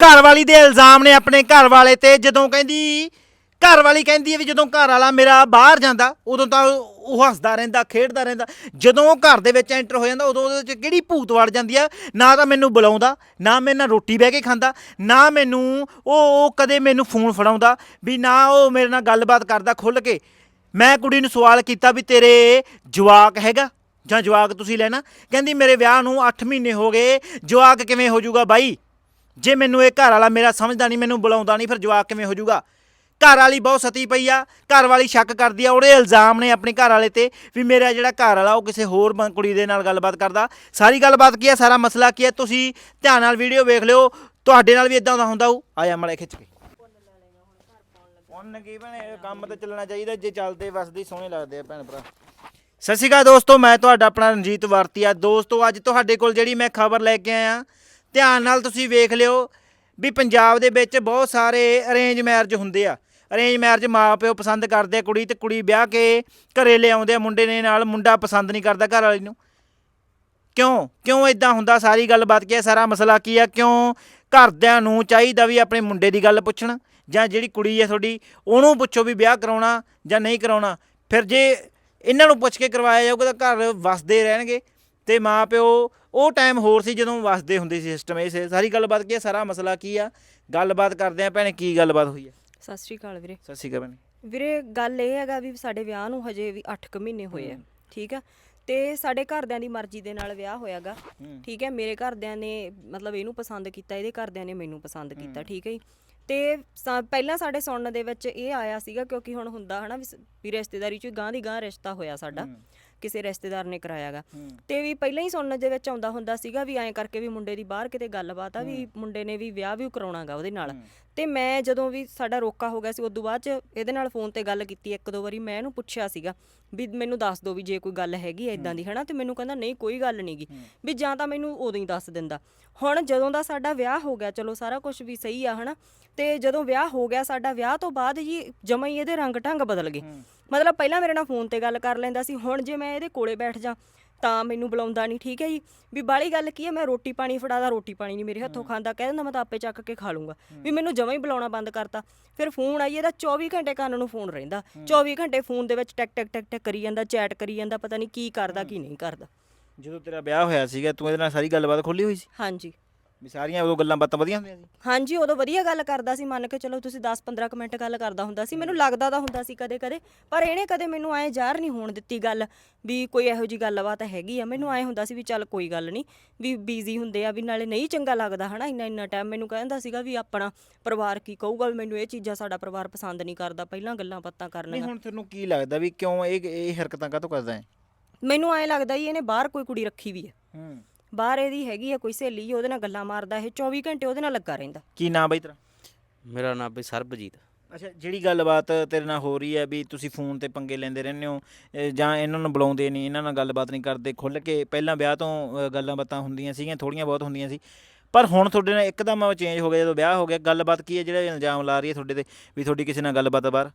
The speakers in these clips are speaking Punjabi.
ਘਰ ਵਾਲੀ ਦੇ ਇਲਜ਼ਾਮ ਨੇ ਆਪਣੇ ਘਰ ਵਾਲੇ ਤੇ, ਜਦੋਂ ਕਹਿੰਦੀ ਘਰ ਵਾਲੀ ਕਹਿੰਦੀ ਹੈ ਵੀ ਜਦੋਂ ਘਰ ਵਾਲਾ ਮੇਰਾ ਬਾਹਰ ਜਾਂਦਾ, ਉਦੋਂ ਤਾਂ ਉਹ ਹੱਸਦਾ ਰਹਿੰਦਾ, ਖੇਡਦਾ ਰਹਿੰਦਾ। ਜਦੋਂ ਉਹ ਘਰ ਦੇ ਵਿੱਚ ਐਂਟਰ ਹੋ ਜਾਂਦਾ, ਉਦੋਂ ਉਹਦੇ ਵਿੱਚ ਕਿਹੜੀ ਭੂਤ ਵੜ ਜਾਂਦੀ ਆ? ਨਾ ਤਾਂ ਮੈਨੂੰ ਬੁਲਾਉਂਦਾ, ਨਾ ਮੇਰੇ ਨਾਲ ਰੋਟੀ ਬਹਿ ਕੇ ਖਾਂਦਾ, ਨਾ ਮੈਨੂੰ ਉਹ ਉਹ ਕਦੇ ਮੈਨੂੰ ਫੋਨ ਫੜਾਉਂਦਾ ਵੀ ਨਾ ਉਹ ਮੇਰੇ ਨਾਲ ਗੱਲਬਾਤ ਕਰਦਾ ਖੁੱਲ ਕੇ। ਮੈਂ ਕੁੜੀ ਨੂੰ ਸਵਾਲ ਕੀਤਾ ਵੀ ਤੇਰੇ ਜਵਾਕ ਹੈਗਾ? ਜਾਂ ਜਵਾਕ ਤੁਸੀਂ ਲੈਣਾ? ਕਹਿੰਦੀ ਮੇਰੇ ਵਿਆਹ ਨੂੰ 8 ਮਹੀਨੇ ਹੋ ਗਏ, ਜਵਾਕ ਕਿਵੇਂ ਹੋ ਜਾਊਗਾ ਬਾਈ? ਜੇ ਮੈਨੂੰ ਇਹ ਘਰ ਵਾਲਾ ਮੇਰਾ ਸਮਝਦਾ ਨਹੀਂ ਮੈਨੂੰ ਬੁਲਾਉਂਦਾ ਨਹੀਂ ਫਿਰ ਜਵਾਕ ਕਿਵੇਂ ਹੋ ਜਾਊਗਾ? ਘਰ ਵਾਲੀ ਬਹੁਤ ਸਤੀ ਪਈ ਆ ਘਰ ਵਾਲੀ ਸ਼ੱਕ ਕਰਦੀ ਆ ਉਹਦੇ ਇਲਜ਼ਾਮ ਨੇ ਆਪਣੇ ਘਰ ਵਾਲੇ ਤੇ ਵੀ ਮੇਰਾ ਜਿਹੜਾ ਘਰ ਵਾਲਾ ਉਹ ਕਿਸੇ ਹੋਰ ਬੰ- ਕੁੜੀ ਦੇ ਨਾਲ ਗੱਲਬਾਤ ਕਰਦਾ। ਸਾਰੀ ਗੱਲਬਾਤ ਕੀ ਆ ਸਾਰਾ ਮਸਲਾ ਕੀ ਆ ਤੁਸੀਂ ਧਿਆਨ ਨਾਲ ਵੀਡੀਓ ਵੇਖ ਲਿਓ ਤੁਹਾਡੇ ਨਾਲ ਵੀ ਇਦਾਂ ਦਾ ਹੁੰਦਾ ਹੋਊ। ਆਇਆ ਮੜੇ ਖਿੱਚ ਕੇ। ਉਹਨ ਕੀ ਬਣੇ ਕੰਮ ਤੇ ਚੱਲਣਾ ਚਾਹੀਦਾ ਜੇ ਚੱਲਦੇ ਵਸਦੀ ਸੋਹਣੇ ਲੱਗਦੇ ਆ ਭੈਣ ਭਰਾ। ਸਤਿ ਸ਼੍ਰੀ ਅਕਾਲ ਦੋਸਤੋ ਮੈਂ ਤੁਹਾਡਾ ਆਪਣਾ ਰਣਜੀਤ ਵਰਤੀਆ। ਦੋਸਤੋ ਅੱਜ ਤੁਹਾਡੇ ਕੋਲ ਜਿਹੜੀ ਮੈਂ ਖਬਰ ਲੈ ਕੇ ਆਇਆ ਧਿਆਨ ਨਾਲ ਤੁਸੀਂ ਵੇਖ ਲਿਓ ਵੀ ਪੰਜਾਬ ਦੇ ਵਿੱਚ ਬਹੁਤ ਸਾਰੇ ਅਰੇਂਜ ਮੈਰਿਜ ਹੁੰਦੇ ਆ। ਅਰੇਂਜ ਮੈਰਿਜ ਮਾਪਿਓ ਪਸੰਦ ਕਰਦੇ ਆ, ਕੁੜੀ ਤੇ ਕੁੜੀ ਵਿਆਹ ਕੇ ਘਰੇ ਲਿਆਉਂਦੇ ਆ, ਮੁੰਡੇ ਨੇ ਨਾਲ ਮੁੰਡਾ ਪਸੰਦ ਨਹੀਂ ਕਰਦਾ ਘਰ ਵਾਲੀ ਨੂੰ। ਕਿਉਂ? ਕਿਉਂ ਇਦਾਂ ਹੁੰਦਾ? ਸਾਰੀ ਗੱਲਬਾਤ ਕੀ ਹੈ ਸਾਰਾ ਮਸਲਾ ਕੀ ਹੈ ਕਿਉਂ ਘਰਦਿਆਂ ਨੂੰ ਚਾਹੀਦਾ ਵੀ ਆਪਣੇ ਮੁੰਡੇ ਦੀ ਗੱਲ ਪੁੱਛਣ? ਜਾਂ ਜਿਹੜੀ ਕੁੜੀ ਹੈ ਤੁਹਾਡੀ, ਉਹਨੂੰ ਪੁੱਛੋ ਵੀ ਵਿਆਹ ਕਰਾਉਣਾ ਜਾਂ ਨਹੀਂ ਕਰਾਉਣਾ। ਫਿਰ ਜੇ ਇਹਨਾਂ ਨੂੰ ਪੁੱਛ ਕੇ ਕਰਵਾਇਆ ਜਾਊਗਾ ਤਾਂ ਘਰ ਵਸਦੇ ਰਹਿਣਗੇ। ਤੇ ਮਾਂ ਪਿਓ ਉਹ ਟਾਈਮ ਹੋਰ ਸੀ ਜਦੋਂ ਵਸਦੇ ਹੁੰਦੇ ਸੀ ਸਿਸਟਮ ਇਹ। ਸਾਰੀ ਗੱਲਬਾਤ ਕੀ ਹੈ? ਸਾਰਾ ਮਸਲਾ ਕੀ ਆ? ਗੱਲਬਾਤ ਕਰਦੇ ਆ ਭੈਣੇ ਕੀ ਗੱਲਬਾਤ ਹੋਈ ਹੈ? ਸਤਿ ਸ਼੍ਰੀ ਅਕਾਲ ਵੀਰੇ। ਸਤਿ ਸ਼੍ਰੀ ਅਕਾਲ ਭੈਣੇ। ਵੀਰੇ ਗੱਲ ਇਹ ਹੈਗਾ ਵੀ ਸਾਡੇ ਵਿਆਹ ਨੂੰ ਹਜੇ ਵੀ 8 ਕੁ ਮਹੀਨੇ ਹੋਏ ਆ ਠੀਕ ਆ? ਤੇ ਸਾਡੇ ਘਰਦਿਆਂ ਦੀ ਮਰਜ਼ੀ ਦੇ ਨਾਲ ਵਿਆਹ ਹੋਇਆਗਾ। ਠੀਕ ਹੈ ਮੇਰੇ ਘਰਦਿਆਂ ਨੇ ਮਤਲਬ ਇਹਨੂੰ ਪਸੰਦ ਕੀਤਾ ਇਹਦੇ ਘਰਦਿਆਂ ਨੇ ਮੈਨੂੰ ਪਸੰਦ ਕੀਤਾ ਠੀਕ ਹੈ ਜੀ? ਤੇ ਪਹਿਲਾਂ ਸਾਡੇ ਸੁਣਨ ਦੇ ਵਿੱਚ ਇਹ ਆਇਆ ਸੀਗਾ ਕਿਉਂਕਿ ਹੁਣ ਹੁੰਦਾ ਹਨਾ ਵੀ ਰਿਸ਼ਤੇਦਾਰੀ ਚ ਗਾਂ ਦੀ ਗਾਂ ਰਿਸ਼ਤਾ ਹੋਇਆ ਸਾਡਾ। ਕਿਸੇ ਰਿਸ਼ਤੇਦਾਰ ਨੇ ਕਰਾਇਆਗਾ। ਤੇ ਵੀ ਪਹਿਲਾਂ ਹੀ ਸੁਣਨ ਦੇ ਵਿੱਚ ਆਉਂਦਾ ਹੁੰਦਾ ਸੀਗਾ ਵੀ ਐਂ ਕਰਕੇ ਵੀ ਮੁੰਡੇ ਦੀ ਬਾਹਰ ਕਿਤੇ ਗੱਲਬਾਤ ਆ ਵੀ ਮੁੰਡੇ ਨੇ ਵੀ ਵਿਆਹ ਵੀ ਕਰਾਉਣਾਗਾ ਉਹਦੇ ਨਾਲ। ਤੇ ਮੈਂ ਜਦੋਂ ਵੀ ਸਾਡਾ ਰੋਕਾ ਹੋ ਗਿਆ ਸੀ ਉਦੋਂ ਬਾਅਦ ਚ ਇਹਦੇ ਨਾਲ ਫੋਨ ਤੇ ਗੱਲ ਕੀਤੀ ਇੱਕ ਦੋ ਵਾਰੀ ਮੈਂ ਇਹਨੂੰ ਪੁੱਛਿਆ ਸੀਗਾ ਵੀ ਮੈਨੂੰ ਦੱਸ ਦਿਓ ਵੀ ਜੇ ਕੋਈ ਗੱਲ ਹੈਗੀ ਐ ਇਦਾਂ ਦੀ ਹਨਾ? ਤੇ ਮੈਨੂੰ ਕਹਿੰਦਾ ਨਹੀਂ ਕੋਈ ਗੱਲ ਨਹੀਂਗੀ ਵੀ ਜਾਂ ਤਾਂ ਮੈਨੂੰ ਉਦੋਂ ਹੀ ਦੱਸ ਦਿੰਦਾ। ਹੁਣ ਜਦੋਂ ਦਾ ਸਾਡਾ ਵਿਆਹ ਹੋ ਗਿਆ ਚਲੋ ਸਾਰਾ ਕੁਝ ਵੀ ਸਹੀ ਆ ਹਨਾ? ਤੇ ਜਦੋਂ ਵਿਆਹ ਹੋ ਗਿਆ ਸਾਡਾ ਵਿਆਹ ਤੋਂ ਬਾਅਦ ਜੀ ਜਮਾਂ ਹੀ ਇਹਦੇ ਰੰਗ ਢੰਗ ਬਦਲ ਗਏ। ਮਤਲਬ ਪਹਿਲਾਂ ਮੇਰੇ ਨਾਲ ਫੋਨ ਤੇ ਗੱਲ ਕਰ ਲੈਂਦਾ ਸੀ ਹੁਣ ਜੇ ਮੈਂ ਇਹਦੇ ਕੋਲੇ ਬੈਠ ਜਾ ਤਾਂ ਮੈਨੂੰ ਬੁਲਾਉਂਦਾ ਨਹੀਂ ਠੀਕ ਹੈ ਜੀ? ਵੀ ਬਾਲੀ ਗੱਲ ਕੀ ਹੈ ਮੈਂ ਰੋਟੀ ਪਾਣੀ ਫੜਾਦਾ ਰੋਟੀ ਪਾਣੀ ਨਹੀਂ ਮੇਰੇ ਹੱਥੋਂ ਖਾਂਦਾ ਕਹਿ ਦਿੰਦਾ ਮੈਂ ਤਾਂ ਆਪੇ ਚੱਕ ਕੇ ਖਾ ਲੂੰਗਾ। ਵੀ ਮੈਨੂੰ ਜਮਾਂ ਹੀ ਬੁਲਾਉਣਾ ਬੰਦ ਕਰਤਾ। ਫਿਰ ਫੋਨ ਆਈ ਇਹਦਾ 24 ਘੰਟੇ ਕੰਨ ਨੂੰ ਫੋਨ ਰਹਿੰਦਾ। 24 ਘੰਟੇ ਫੋਨ ਦੇ ਵਿੱਚ ਟਕ ਟਕ ਟਕ ਟਕ ਕਰੀ ਜਾਂਦਾ ਚੈਟ ਕਰੀ ਜਾਂਦਾ ਪਤਾ ਨਹੀਂ ਕੀ ਕਰਦਾ ਕੀ ਨਹੀਂ ਕਰਦਾ। ਜਦੋਂ ਤੇਰਾ ਵਿਆਹ ਹੋਇਆ ਸੀਗਾ ਤੂੰ ਇਹਦੇ ਨਾਲ ਸਾਰੀ ਗੱਲਬਾਤ ਖੋਲੀ ਹੋਈ ਸੀ? ਹਾਂਜੀ। ਵੀ ਸਾਰੀਆਂ ਉਦੋਂ ਗੱਲਾਂ ਬਾਤਾਂ ਵਧੀਆ ਹੁੰਦੀਆਂ ਸੀ? ਹਾਂਜੀ ਉਦੋਂ ਵਧੀਆ ਗੱਲ ਕਰਦਾ ਸੀ ਮੰਨ ਕੇ ਚਲੋ ਤੁਸੀਂ 10-15 ਕੁ ਮਿੰਟ ਗੱਲ ਕਰਦਾ ਹੁੰਦਾ ਸੀ ਮੈਨੂੰ ਲੱਗਦਾ ਤਾਂ ਹੁੰਦਾ ਸੀ ਕਦੇ-ਕਦੇ ਪਰ ਇਹਨੇ ਕਦੇ ਮੈਨੂੰ ਐ ਜ਼ਾਹਰ ਨਹੀਂ ਹੋਣ ਦਿੱਤੀ ਗੱਲ ਵੀ ਕੋਈ ਇਹੋ ਜੀ ਗੱਲਬਾਤ ਹੈਗੀ ਆ। ਮੈਨੂੰ ਐ ਹੁੰਦਾ ਸੀ ਵੀ ਚੱਲ ਕੋਈ ਗੱਲ ਨਹੀਂ ਵੀ ਬੀਜ਼ੀ ਹੁੰਦੇ ਆ ਵੀ ਨਾਲੇ ਨਹੀਂ ਚੰਗਾ ਲੱਗਦਾ ਹਨਾ ਇੰਨਾ ਇੰਨਾ ਟਾਈਮ ਮੈਨੂੰ ਕਹਿੰਦਾ ਸੀਗਾ ਵੀ ਆਪਣਾ ਪਰਿਵਾਰ ਕੀ ਕਹੂਗਾ ਵੀ ਮੈਨੂੰ ਇਹ ਚੀਜ਼ਾਂ ਸਾਡਾ ਪਰਿਵਾਰ ਪਸੰਦ ਨਹੀਂ ਕਰਦਾ ਪਹਿਲਾਂ ਗੱਲਾਂ ਬਾਤਾਂ ਨਹੀਂ ਕਰਨੀਆਂ ਹੁਣ ਤੈਨੂੰ ਕੀ ਲੱਗਦਾ ਵੀ ਕਿਉਂ ਇਹ ਇਹ ਹਰਕਤਾਂ ਕਾਹਤੋਂ ਕਰਦਾ ਹੈ ਮੈਨੂੰ ਐ ਲੱਗਦਾ ਜੀ ਇਹਨੇ ਬਾਹਰ ਕੋਈ ਕੁੜੀ ਰੱਖੀ ਵੀ ਹੈ ਹੂੰ। ਬਾਹਰ ਇਹਦੀ ਹੈਗੀ ਆ ਕੋਈ ਸਹੇਲੀ ਜੀ, ਉਹਦੇ ਨਾਲ ਗੱਲਾਂ ਮਾਰਦਾ ਇਹ 24 ਘੰਟੇ ਉਹਦੇ ਨਾਲ ਲੱਗਾ ਰਹਿੰਦਾ। ਕੀ ਨਾਂ ਬਈ ਤੇਰਾ? ਮੇਰਾ ਨਾਮ ਬਈ ਸਰਬਜੀਤ। ਅੱਛਾ ਜਿਹੜੀ ਗੱਲਬਾਤ ਤੇਰੇ ਨਾਲ ਹੋ ਰਹੀ ਹੈ ਵੀ ਤੁਸੀਂ ਫੋਨ ਤੇ ਪੰਗੇ ਲੈਂਦੇ ਰਹਿੰਦੇ ਹੋ ਜਾਂ ਇਹਨਾਂ ਨੂੰ ਬੁਲਾਉਂਦੇ ਨਹੀਂ ਇਹਨਾਂ ਨਾਲ ਗੱਲਬਾਤ ਨਹੀਂ ਕਰਦੇ ਖੁੱਲ ਕੇ ਪਹਿਲਾਂ ਵਿਆਹ ਤੋਂ ਗੱਲਾਂ ਬਾਤਾਂ ਹੁੰਦੀਆਂ ਸੀਗੀਆਂ ਥੋੜੀਆਂ ਬਹੁਤ ਹੁੰਦੀਆਂ ਸੀ ਪਰ ਹੁਣ ਤੁਹਾਡੇ ਨਾਲ ਇੱਕਦਮ ਚੇਂਜ ਹੋ ਗਿਆ ਜਦੋਂ ਵਿਆਹ ਹੋ ਗਿਆ ਗੱਲਬਾਤ ਕੀ ਹੈ ਜਿਹੜਾ ਇਲਜ਼ਾਮ ਲਾ ਰਹੀ ਹੈ ਤੁਹਾਡੇ ਤੇ ਵੀ ਤੁਹਾਡੀ ਕਿਸੇ ਨਾਲ ਗੱਲਬਾਤ ਆ ਬਾਹਰ?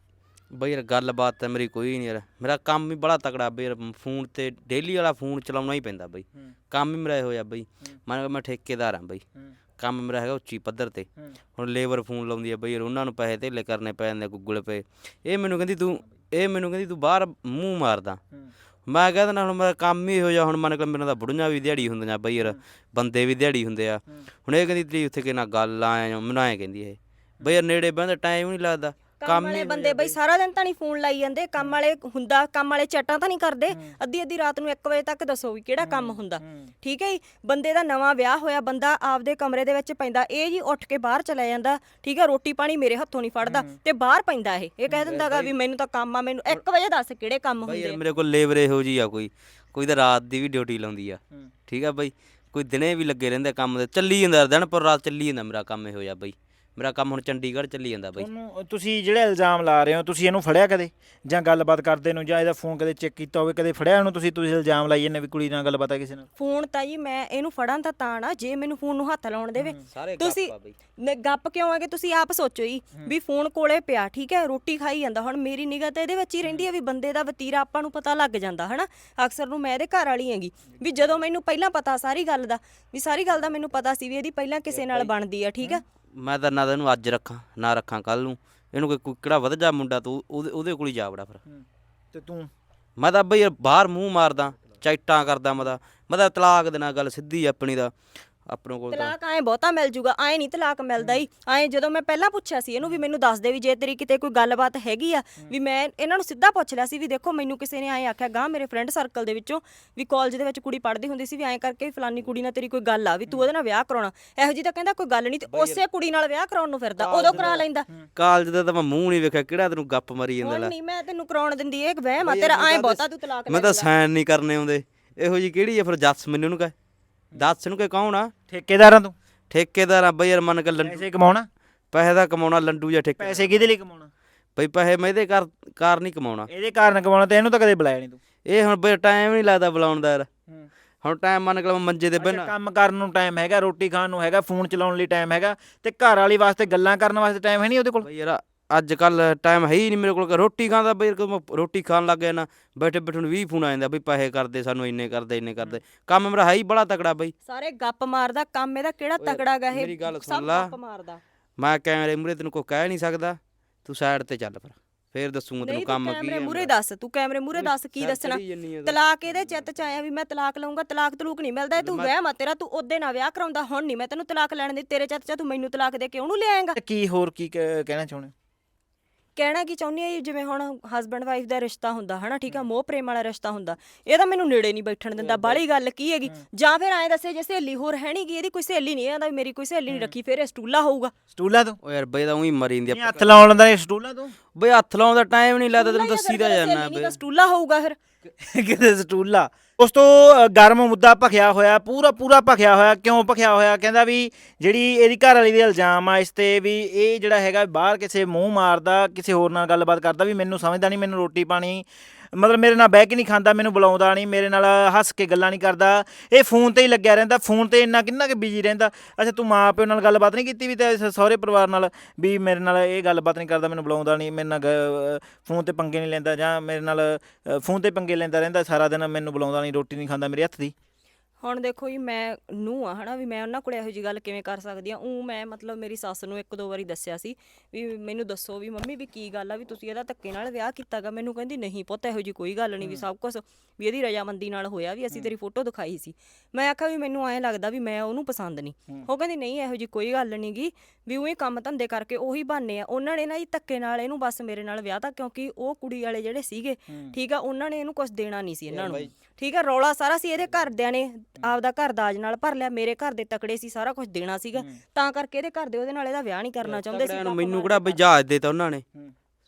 ਬਈ ਯਾਰ ਗੱਲਬਾਤ ਤਾਂ ਮੇਰੀ ਕੋਈ ਨਹੀਂ ਯਾਰ। ਮੇਰਾ ਕੰਮ ਹੀ ਬੜਾ ਤਕੜਾ ਬਈ ਯਾਰ ਫੋਨ ਤੇ ਡੇਲੀ ਵਾਲਾ ਫੋਨ ਚਲਾਉਣਾ ਹੀ ਪੈਂਦਾ ਬਈ। ਹੂੰ। ਕੰਮ ਹੀ ਮੇਰਾ ਇਹੋ ਜਿਹਾ ਬਈ। ਮੈਂ ਮੈਂ ਠੇਕੇਦਾਰ ਹਾਂ ਬਈ। ਕੰਮ ਮੇਰਾ ਹੈਗਾ ਉੱਚੀ ਪੱਧਰ ਤੇ। ਹੁਣ ਲੇਬਰ ਫੋਨ ਲਾਉਂਦੀ ਆ ਬਈ ਯਾਰ ਉਹਨਾਂ ਨੂੰ ਪੈਸੇ ਧੇਲੇ ਕਰਨੇ ਪੈ ਜਾਂਦੇ ਗੂਗਲ ਪੇ ਇਹ ਮੈਨੂੰ ਕਹਿੰਦੀ ਤੂੰ ਇਹ ਮੈਨੂੰ ਕਹਿੰਦੀ ਤੂੰ ਬਾਹਰ ਮੂੰਹ ਮਾਰਦਾ। ਮੈਂ ਕਹਿੰਦਾ ਨਾ ਹੁਣ ਮੇਰਾ ਕੰਮ ਹੀ ਇਹੋ ਜਿਹਾ ਹੁਣ ਮੰਨ ਕੇ ਮੇਰਾ ਤਾਂ ਬੁੜੀਆਂ ਵੀ ਦਿਹਾੜੀ ਹੁੰਦੀਆਂ ਬਈ ਯਾਰ ਬੰਦੇ ਵੀ ਦਿਹਾੜੀ ਹੁੰਦੇ ਆ। ਹੁਣ ਇਹ ਕਹਿੰਦੀ ਤੇਰੀ ਉੱਥੇ ਕਿੰਨਾ ਗੱਲ ਆਇਆ ਮੈਨੂੰ ਐਂ ਕਹਿੰਦੀ ਇਹ। ਬਈ ਯਾਰ ਨੇੜੇ ਬੰਦਾ ਟਾਈਮ ਨਹੀਂ ਲੱਗਦਾ। ਕੰਮ ਵਾਲੇ ਬੰਦੇ ਬਈ ਸਾਰਾ ਦਿਨ ਤਾਂ ਨਹੀਂ ਫੋਨ ਲਾਈ ਜਾਂਦੇ ਕੰਮ ਵਾਲੇ ਹੁੰਦਾ ਕੰਮ ਵਾਲੇ ਚੈਟਾਂ ਤਾਂ ਨਹੀਂ ਕਰਦੇ। ਅੱਧੀ ਅੱਧੀ ਰਾਤ ਨੂੰ 1 ਵਜੇ ਤੱਕ ਦੱਸੋ ਵੀ ਕਿਹੜਾ ਕੰਮ ਹੁੰਦਾ। ਠੀਕ ਹੈ ਜੀ? ਬੰਦੇ ਦਾ ਨਵਾਂ ਵਿਆਹ ਹੋਇਆ ਬੰਦਾ ਆਪਦੇ ਕਮਰੇ ਦੇ ਵਿੱਚ ਪੈਂਦਾ ਇਹ ਜੀ ਉੱਠ ਕੇ ਬਾਹਰ ਚਲਾ ਜਾਂਦਾ ਠੀਕ ਹੈ? ਰੋਟੀ ਪਾਣੀ ਮੇਰੇ ਹੱਥੋਂ ਨਹੀਂ ਫੜਦਾ ਤੇ ਬਾਹਰ ਪੈਂਦਾ ਇਹ। ਇਹ ਕਹਿ ਦਿੰਦਾਗਾ ਵੀ ਮੈਨੂੰ ਤਾਂ ਕੰਮ ਆ ਮੈਨੂੰ 1 ਵਜੇ ਦੱਸ ਕਿਹੜੇ ਕੰਮ ਹੁੰਦੇ ਯਾਰ ਮੇਰੇ ਕੋਲ ਲੇਬਰ ਇਹੋ ਜੀ ਆ ਕੋਈ ਕੋਈ ਤਾਂ ਰਾਤ ਦੀ ਵੀ ਡਿਊਟੀ ਲਾਉਂਦੀ ਆ। ਠੀਕ ਆ ਬਈ? ਕੋਈ ਦਿਨੇ ਵੀ ਲੱਗੇ ਰਹਿੰਦੇ ਕੰਮ ਤੇ ਚੱਲੀ ਜਾਂਦਾ ਦਿਨ ਪਰ ਰਾਤ ਚੱਲੀ ਜਾਂਦਾ ਮੇਰਾ ਕੰਮ ਇਹੋ ਜਿਹਾ ਬਈ। ਮੇਰਾ ਕੰਮ ਹੁਣ ਚੰਡੀਗੜ੍ਹ ਚੱਲੀ ਜਾਂਦਾ ਬਈ। ਤੁਹਾਨੂੰ ਤੁਸੀਂ ਜਿਹੜਾ ਇਲਜ਼ਾਮ ਲਾ ਰਹੇ ਹੋ ਤੁਸੀਂ ਇਹਨੂੰ ਫੜਿਆ ਕਦੇ? ਜਾਂ ਗੱਲਬਾਤ ਕਰਦੇ ਨੂੰ ਜਾਂ ਇਹਦਾ ਫੋਨ ਕਦੇ ਚੈੱਕ ਕੀਤਾ ਹੋਵੇ ਕਦੇ ਫੜਿਆ ਇਹਨੂੰ ਤੁਸੀਂ? ਤੁਸੀਂ ਇਲਜ਼ਾਮ ਲਾਈ ਜਾਂਦੇ ਵੀ ਕੁੜੀ ਨਾਲ ਗੱਲਬਾਤ ਆ ਕਿਸੇ ਨਾਲ? ਫੋਨ ਤਾਂ ਜੀ ਮੈਂ ਇਹਨੂੰ ਫੜਾਂ ਤਾਂ ਤਾਂ ਨਾ ਜੇ ਮੈਨੂੰ ਫੋਨ ਨੂੰ ਹੱਥ ਲਾਉਣ ਦੇਵੇ। ਸਾਰੇ ਤੁਸੀਂ ਗੱਪ ਆ ਬਈ। ਨ- ਗੱਪ ਕਿਉਂ ਕਿ ਤੁਸੀਂ ਆਪ ਸੋਚੋ ਜੀ ਵੀ ਫੋਨ ਕੋਲੇ ਪਿਆ ਠੀਕ ਹੈ? ਰੋਟੀ ਖਾਈ ਜਾਂਦਾ। ਹੁਣ ਮੇਰੀ ਨਿਗਾਹ ਤਾਂ ਇਹਦੇ ਵਿੱਚ ਹੀ ਰਹਿੰਦੀ ਹੈ ਵੀ ਬੰਦੇ ਦਾ ਵਤੀਰਾ ਆਪਾਂ ਨੂੰ ਪਤਾ ਲੱਗ ਜਾਂਦਾ ਹਨਾ? ਅਕਸਰ ਨੂੰ ਮੈਂ ਇਹਦੇ ਘਰ ਵਾਲੀ ਹੈਗੀ। ਵੀ ਜਦੋਂ ਮੈਨੂੰ ਪਹਿਲਾਂ ਪਤਾ ਸਾਰੀ ਗੱਲ ਦਾ ਵੀ ਸਾਰੀ ਗੱਲ ਦਾ ਮੈਨੂੰ ਪਤਾ ਸੀ ਵੀ ਇਹਦੀ ਪਹਿਲਾਂ ਕਿਸੇ ਨਾਲ ਬਣਦੀ ਆ ਠੀਕ ਆ ਮੈਂ ਤਾਂ ਨਾ ਤਾਂ ਇਹਨੂੰ ਅੱਜ ਰੱਖਾਂ ਨਾ ਰੱਖਾਂ ਕੱਲ ਨੂੰ। ਇਹਨੂੰ ਕੋਈ ਕਿਹੜਾ ਵਧ ਜਾ ਮੁੰਡਾ ਤੂੰ ਉਹਦੇ ਉਹਦੇ ਕੋਲ ਹੀ ਜਾ ਵੜਾ ਫਿਰ। ਤੇ ਤੂੰ? ਮੈਂ ਤਾਂ ਬਈ ਬਾਹਰ ਮੂੰਹ ਮਾਰਦਾ ਚਾਈਟਾਂ ਕਰਦਾ ਮੈਂ ਤਾਂ। ਮੈਂ ਤਾਂ ਤਲਾਕ ਦੇਣਾ ਗੱਲ ਸਿੱਧੀ ਆਪਣੀ ਦਾ। ਆਪਣੇ ਕੋਲ ਤਾਂ। ਤਲਾਕ ਐ ਬਹੁਤਾ ਮਿਲ ਜੂਗਾ ਐ ਨਹੀਂ ਤਲਾਕ ਮਿਲਦਾ ਹੀ। ਐ ਜਦੋਂ ਮੈਂ ਪਹਿਲਾਂ ਪੁੱਛਿਆ ਸੀ ਇਹਨੂੰ ਵੀ ਮੈਨੂੰ ਦੱਸ ਦੇ ਵੀ ਜੇ ਤੇਰੀ ਕਿਤੇ ਕੋਈ ਗੱਲਬਾਤ ਹੈਗੀ ਆ ਵੀ ਮੈਂ ਇਹਨਾਂ ਨੂੰ ਸਿੱਧਾ ਪੁੱਛ ਲਿਆ ਸੀ ਵੀ ਦੇਖੋ ਮੈਨੂੰ ਕਿਸੇ ਨੇ ਐ ਆਖਿਆ ਗਾਂ ਮੇਰੇ ਫਰੈਂਡ ਸਰਕਲ ਦੇ ਵਿੱਚੋਂ ਵੀ ਕਾਲਜ ਦੇ ਵਿੱਚ ਕੁੜੀ ਪੜ੍ਹਦੀ ਹੁੰਦੀ ਸੀ ਵੀ ਐਂ ਕਰਕੇ ਵੀ ਫਲਾਨੀ ਕੁੜੀ ਨਾਲ ਤੇਰੀ ਕੋਈ ਗੱਲ ਆ ਵੀ ਤੂੰ ਉਹਦੇ ਨਾਲ ਵਿਆਹ ਕਰਾਉਣਾ। ਇਹੋ ਜੀ ਤਾਂ ਕਹਿੰਦਾ ਕੋਈ ਗੱਲ ਨਹੀਂ ਤੇ ਉਸੇ ਕੁੜੀ ਨਾਲ ਵਿਆਹ ਕਰਾਉਣ ਨੂੰ ਫਿਰਦਾ ਉਦੋਂ ਕਰਾ ਲੈਂਦਾ। ਕਾਲਜ ਦਾ ਤਾਂ ਮੈਂ ਮੂੰਹ ਨਹੀਂ ਵੇਖਿਆ ਕਿਹੜਾ ਤੈਨੂੰ ਗੱਪ ਮਰੀ ਜਾਂਦਾ ਹੁਣ ਲੈ। ਨਹੀਂ ਮੈਂ ਤੈਨੂੰ ਕਰਾਉਣ ਦਿੰਦੀ ਇਹ ਵਹਿਮ ਆ ਤੇਰਾ ਐ ਬਹੁਤਾ ਤੂੰ ਤਲਾਕ ਮੈਂ ਤਾਂ ਸਾਈਨ ਨਹੀਂ ਕਰਨੇ ਆਉਂਦੇ। ਇਹੋ ਜੀ ਕਿਹੜੀ ਆ ਫਿਰ ਜੱਸ ਮੈਨੂੰ ਨੂੰ ਕਹੇ? ਦੱਸ ਨੂੰ ਕਿ ਕੌਣ ਆ? ਠੇਕੇਦਾਰਾਂ ਤੂੰ। ਠੇਕੇਦਾਰ ਆ ਬਈ ਯਾਰ ਮੰਨ ਕੇ ਲੰਡੂ ਪੈਸੇ ਕਮਾਉਣਾ? ਪੈਸੇ ਦਾ ਕਮਾਉਣਾ ਲੰਡੂ ਜਾਂ ਠੇਕੇ ਪੈਸੇ ਕਿਹਦੇ ਲਈ ਕਮਾਉਣਾ? ਬਈ ਪੈਸੇ ਮੈਂ ਇਹਦੇ ਕਾਰ ਕਾਰ ਨਹੀਂ ਕਮਾਉਣਾ। ਇਹਦੇ ਕਾਰਨ ਕਮਾਉਣਾ ਤੇ ਇਹਨੂੰ ਤਾਂ ਕਦੇ ਬੁਲਾਇਆ ਨਹੀਂ ਤੂੰ। ਇਹ ਹੁਣ ਬਈ ਟਾਈਮ ਨਹੀਂ ਲੱਗਦਾ ਬੁਲਾਉਣ ਦਾ ਯਾਰ। ਹੁਣ ਟਾਈਮ ਮੰਨ ਕੇ ਮੰਜੇ ਤੇ ਅੱਛਾ, ਕੰਮ ਕਰਨ ਨੂੰ ਟਾਈਮ ਹੈਗਾ ਰੋਟੀ ਖਾਣ ਨੂੰ ਹੈਗਾ ਫੋਨ ਚਲਾਉਣ ਲਈ ਟਾਈਮ ਹੈਗਾ ਤੇ ਘਰ ਵਾਲੀ ਵਾਸਤੇ ਗੱਲਾਂ ਕਰਨ ਵਾਸਤੇ ਟਾਈਮ ਹੈ ਨਹੀਂ ਉਹਦੇ ਕੋਲ? ਬਈ ਯਾਰ ਅੱਜ ਕੱਲ ਟਾਈਮ ਹੈ ਹੀ ਨਹੀਂ ਮੇਰੇ ਕੋਲ ਕਿ ਰੋਟੀ ਖਾਂਦਾ ਬਈ ਮੈਂ ਰੋਟੀ ਖਾਣ ਲੱਗ ਗਿਆ ਨਾ ਬੈਠੇ ਬੈਠੇ ਨੂੰ 20 ਫੋਨ ਆ ਜਾਂਦਾ ਬਈ ਪੈਸੇ ਕਰਦੇ ਸਾਨੂੰ ਇੰਨੇ ਕਰਦੇ ਇੰਨੇ ਕਰਦੇ ਕੰਮ ਮੇਰਾ ਹੈ ਹੀ ਬੜਾ ਤਕੜਾ ਬਈ ਸਾਰੇ ਗੱਪ ਮਾਰਦਾ ਕੰਮ ਇਹਦਾ ਕਿਹੜਾ ਤਕੜਾ ਗਾ ਇਹ ਮੇਰੀ ਗੱਲ ਸਭ ਸੁਣ ਲਾ। ਗੱਪ ਮਾਰਦਾ ਮੈਂ ਕੈਮਰੇ ਮੂਰੇ ਤੈਨੂੰ ਕੋਈ ਕਹਿ ਨਹੀਂ ਸਕਦਾ ਤੂੰ ਸਾਈਡ ਤੇ ਚੱਲ ਫਿਰ ਫੇਰ ਦੱਸੂਗਾ ਤੈਨੂੰ ਕੰਮ ਕੀ ਕੈਮਰੇ ਆ ਮੂਰੇ ਮੇਰਾ। ਦੱਸ ਤੂੰ ਕੈਮਰੇ ਮੂਰੇ ਦੱਸ ਕੀ ਦੱਸਣਾ। ਤਲਾਕ ਇਹਦੇ ਚਿੱਤ ਚ ਆਇਆ ਵੀ ਮੈਂ ਤਲਾਕ ਲਊਂਗਾ ਤਲਾਕ ਤਲੂਕ ਨਹੀਂ ਮਿਲਦਾ ਤੂੰ ਵਹਿਮ ਆ ਤੇਰਾ ਤੂੰ ਉਹਦੇ ਨਾਲ ਵਿਆਹ ਕਰਾਉਂਦਾ ਹੁਣ ਨਹੀਂ ਮੈਂ ਤੈਨੂੰ ਤਲਾਕ ਲੈਣ ਦੀ ਤੇਰੇ ਚਿੱਤ ਚ ਤੂੰ ਮੈਨੂੰ ਤਲਾਕ ਦੇ ਕੇ ਉਹਨੂੰ ਲਿਆਏਂਗਾ ਕੀ ਹੋਰ ਕੀ ਕਹਿਣਾ ਚਾਹੁੰਦੇ ਹੋ? ਕਹਿਣਾ ਕੀ ਚਾਹੁੰਦੀ ਆ ਜਿਵੇਂ ਹੁਣ ਹਸਬੰਡ ਵਾਈਫ ਦਾ ਰਿਸ਼ਤਾ ਹੁੰਦਾ ਹਨਾ ਠੀਕ ਆ? ਮੋਹ ਪ੍ਰੇਮ ਵਾਲਾ ਰਿਸ਼ਤਾ ਹੁੰਦਾ ਇਹ ਤਾਂ ਮੈਨੂੰ ਨੇੜੇ ਨਹੀਂ ਬੈਠਣ ਦਿੰਦਾ। ਬਾਹਲੀ ਗੱਲ ਕੀ ਹੈਗੀ? ਜਾਂ ਫਿਰ ਐਂ ਦੱਸੇ ਜੇ ਸਹੇਲੀ ਹੋਰ ਹੈ ਨਹੀਂ ਗੀ ਇਹਦੀ ਕੋਈ ਸਹੇਲੀ ਨਹੀਂ ਆਂਦਾ ਵੀ ਮੇਰੀ ਕੋਈ ਸਹੇਲੀ ਨਹੀਂ ਰੱਖੀ ਫਿਰ ਇਹ ਸਟੂਲਾ ਹੋਊਗਾ। ਸਟੂਲਾਂ ਤੋਂ? ਓ ਯਾਰ ਬਈ ਤਾਂ ਉਹੀ ਮਰੀ ਜਾਂਦੀ ਆ ਹੱਥ ਲਾਉਣ ਲੰਦਾ ਇਹ ਸਟੂਲਾਂ ਤੋਂ? ਬਈ ਹੱਥ ਲਾਉਣ ਦਾ ਟਾਈਮ ਨਹੀਂ ਲੱਗਦਾ ਤੈਨੂੰ ਦੱਸੀ ਦਾ ਜਾਣਾ ਬਈ। ਸਟੂਲਾ ਹੋਊਗਾ ਫਿਰ। ਕਿਤੇ ਸਟੂਲਾ? ਉਸ ਤੋਂ ਗਰਮ ਮੁੱਦਾ ਭਖਿਆ ਹੋਇਆ, ਪੂਰਾ ਪੂਰਾ ਭਖਿਆ ਹੋਇਆ, ਕਿਉਂ ਭਖਿਆ ਹੋਇਆ? ਕਹਿੰਦਾ ਵੀ ਜਿਹੜੀ ਇਹਦੀ ਘਰ ਵਾਲੀ ਦੇ ਇਲਜ਼ਾਮ ਆ, ਇਸ ਤੇ ਵੀ ਇਹ ਜਿਹੜਾ ਹੈਗਾ, ਬਾਹਰ ਕਿਸੇ ਮੂੰਹ ਮਾਰਦਾ, ਕਿਸੇ ਹੋਰ ਨਾਲ ਗੱਲਬਾਤ ਕਰਦਾ ਵੀ ਮੈਨੂੰ ਸਮਝਦਾ ਨਹੀਂ ਮੈਨੂੰ ਰੋਟੀ ਪਾਣੀ ਮਤਲਬ ਮੇਰੇ ਨਾਲ ਬਹਿ ਕੇ ਨਹੀਂ ਖਾਂਦਾ, ਮੈਨੂੰ ਬੁਲਾਉਂਦਾ ਨਹੀਂ, ਮੇਰੇ ਨਾਲ ਹੱਸ ਕੇ ਗੱਲਾਂ ਨਹੀਂ ਕਰਦਾ। ਇਹ ਫੋਨ ਤੇ ਹੀ ਲੱਗਿਆ ਰਹਿੰਦਾ, ਫੋਨ ਤੇ ਇੰਨਾ ਕਿੰਨਾ ਕਿ ਬਿਜ਼ੀ ਰਹਿੰਦਾ। ਅੱਛਾ, ਤੂੰ ਮਾਂ ਪਿਓ ਨਾਲ ਗੱਲਬਾਤ ਨਹੀਂ ਕੀਤੀ ਵੀ ਤੇ ਸ- ਸਹੁਰੇ ਪਰਿਵਾਰ ਨਾਲ ਵੀ ਮੇਰੇ ਨਾਲ ਇਹ ਗੱਲਬਾਤ ਨਹੀਂ ਕਰਦਾ, ਮੈਨੂੰ ਬੁਲਾਉਂਦਾ ਨਹੀਂ, ਮੇਰੇ ਨਾਲ ਗ- ਫੋਨ ਤੇ ਪੰਗੇ ਨਹੀਂ ਲੈਂਦਾ ਜਾਂ ਮੇਰੇ ਨਾਲ ਫੋਨ ਤੇ ਪੰਗੇ ਲੈਂਦਾ ਰਹਿੰਦਾ, ਸਾਰਾ ਦਿਨ ਮੈਨੂੰ ਬੁਲਾਉਂਦਾ ਨਹੀਂ, ਰੋਟੀ ਨਹੀਂ ਖਾਂਦਾ ਮੇਰੇ ਹੱਥ ਦੀ। ਹੁਣ ਦੇਖੋ ਜੀ ਮੈਂ ਨੂੰ ਆ ਹਨਾ ਵੀ ਮੈਂ ਉਹਨਾਂ ਕੋਲੇ ਇਹੋ ਜੀ ਗੱਲ ਕਿਵੇਂ ਕਰ ਸਕਦੀ ਆ ਉਹ ਮੈਂ ਮਤਲਬ ਮੇਰੀ ਸੱਸ ਨੂੰ ਇੱਕ ਦੋ ਵਾਰੀ ਦੱਸਿਆ ਸੀ ਵੀ ਮੈਨੂੰ ਦੱਸੋ ਵੀ ਮੰਮੀ ਵੀ ਕੀ ਗੱਲ ਆ ਵੀ ਤੁਸੀਂ ਇਹਦਾ ਧੱਕੇ ਨਾਲ ਵਿਆਹ ਕੀਤਾਗਾ ਮੈਨੂੰ ਕਹਿੰਦੀ ਨਹੀਂ ਪੁੱਤ ਇਹੋ ਜੀ ਕੋਈ ਗੱਲ ਨਹੀਂ ਵੀ ਸਭ ਕੁਝ ਵੀ ਇਹਦੀ ਰਜਾਮੰਦੀ ਨਾਲ ਹੋਇਆ ਵੀ ਅਸੀਂ ਤੇਰੀ ਫੋਟੋ ਦਿਖਾਈ ਸੀ। ਮੈਂ ਆਖਿਆ ਵੀ ਮੈਨੂੰ ਐਂ ਲੱਗਦਾ ਵੀ ਮੈਂ ਉਹਨੂੰ ਪਸੰਦ ਨਹੀਂ। ਉਹ ਕਹਿੰਦੀ ਨਹੀਂ ਇਹੋ ਜੀ ਕੋਈ ਗੱਲ ਨਹੀਂਗੀ ਵੀ ਉਹੀ ਕੰਮ ਧੰਦੇ ਕਰਕੇ ਉਹੀ ਬਹਾਨੇ ਆ। ਉਹਨਾਂ ਨੇ ਨਾ ਜੀ ਧੱਕੇ ਨਾਲ ਇਹਨੂੰ ਬਸ ਮੇਰੇ ਨਾਲ ਵਿਆਹ ਤਾਂ ਕਿਉਂਕਿ ਉਹ ਕੁੜੀ ਵਾਲੇ ਜਿਹੜੇ ਸੀਗੇ ਠੀਕ ਆ ਉਹਨਾਂ ਨੇ ਇਹਨੂੰ ਕੁਝ ਦੇਣਾ ਨਹੀਂ ਸੀ ਇਹਨਾਂ ਨੂੰ। ਠੀਕ ਆ ਰੌਲਾ ਸਾਰਾ ਸੀ ਇਹਦੇ ਘਰਦਿਆਂ ਨੇ ਆਪਦਾ ਘਰ ਦਾਜ ਨਾਲ ਭਰ ਲਿਆ ਮੇਰੇ ਘਰ ਦੇ ਤਕੜੇ ਸੀ ਸਾਰਾ ਕੁਝ ਦੇਣਾ ਸੀਗਾ। ਤਾਂ ਕਰਕੇ ਇਹਦੇ ਘਰ ਦੇ ਉਹਦੇ ਨਾਲ ਇਹਦਾ ਵਿਆਹ ਨਹੀਂ ਕਰਨਾ ਚਾਹੁੰਦੇ ਸੀ। ਮੈਨੂੰ ਕਿਹੜਾ ਬਈ ਜਹਾਜ਼ ਦੇਤਾ ਉਹਨਾਂ ਨੇ।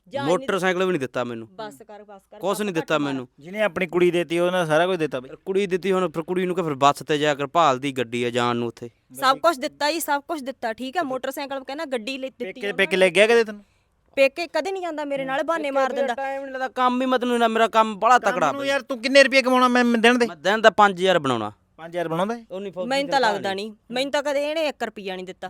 ਜਾਂ ਮੋਟਰਸਾਈਕਲ ਵੀ ਨਹੀਂ ਦਿੱਤਾ ਮੈਨੂੰ। ਬਸ ਕਰ ਬਸ ਕਰ। ਕੁਛ ਨਹੀਂ ਦਿੱਤਾ ਮੈਨੂੰ। ਜਿਹਨੇ ਆਪਣੀ ਕੁੜੀ ਦੇਤੀ ਉਹਨਾਂ ਸਾਰਾ ਕੁਝ ਦਿੱਤਾ ਬਈ। ਕੁੜੀ ਦਿੱਤੀ ਹੁਣ ਫਿਰ ਕੁੜੀ ਨੂੰ ਕਿ ਫਿਰ ਬੱਸ ਤੇ ਜਾ ਕੇ ਭਾਲਦੀ ਗੱਡੀ ਆ ਜਾਣ ਨੂੰ ਉੱਥੇ। ਸਭ ਕੁਝ ਦਿੱਤਾ ਹੀ ਸਭ ਕੁਝ ਦਿੱਤਾ ਠੀਕ ਆ ਮੋਟਰਸਾਈਕਲ ਕਹਿੰਦਾ ਗੱਡੀ ਲੈ ਦਿੱਤੀ ਪੇਕੇ ਪੇਕੇ ਲੈ ਗਿਆ ਕਦੇ ਤੈਨੂੰ? ਪੇਕੇ ਕਦੇ ਨਹੀਂ ਜਾਂਦਾ ਮੇਰੇ ਨਾਲ ਬਹਾਨੇ ਮਾਰ ਦਿੰਦਾ। ਟਾਈਮ ਨਹੀਂ ਲੱਗਦਾ ਕੰਮ ਵੀ ਮਤਲਬ ਨਾ ਮੇਰਾ ਕੰਮ ਬੜਾ ਤਕੜਾ ਤੈਨੂੰ ਯਾਰ ਤੂੰ ਕਿੰਨੇ ਰੁਪਏ ਕਮਾਉਣਾ ਮੈਂ ਦਿਨ ਦੇ? ਮੈਂ ਦਿਨ ਦਾ 5000 ਬਣਾਉਣਾ। 5000 ਬਣਾਉਂਦਾ? ਹੈ? ਉਹ ਨਹੀਂ ਮੈਨੂੰ ਤਾਂ ਲੱਗਦਾ ਨਹੀਂ। ਮੈਨੂੰ ਤਾਂ ਕਦੇ ਇਹਨੇ 1 ਰੁਪਿਆ ਨਹੀਂ ਦਿੱਤਾ।